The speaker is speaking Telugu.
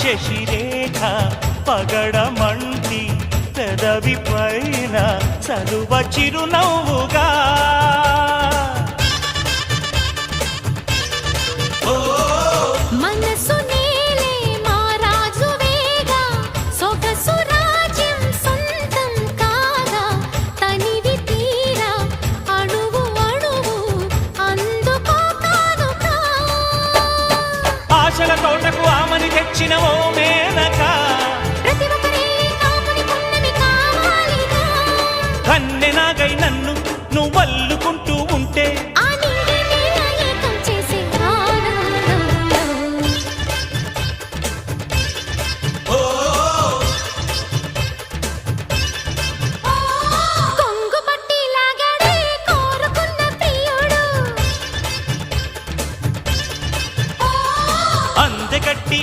శశిరేఖ పగడమంటి పెదవి పైన చదువ చిరునవ్వుగా. మనసు ఆశల తోటకు ఆమని తెచ్చిన ఓ మేనక. కన్నె నాగై నన్ను నువ్వు అల్లుకుంటూ ఉంటే கட்டி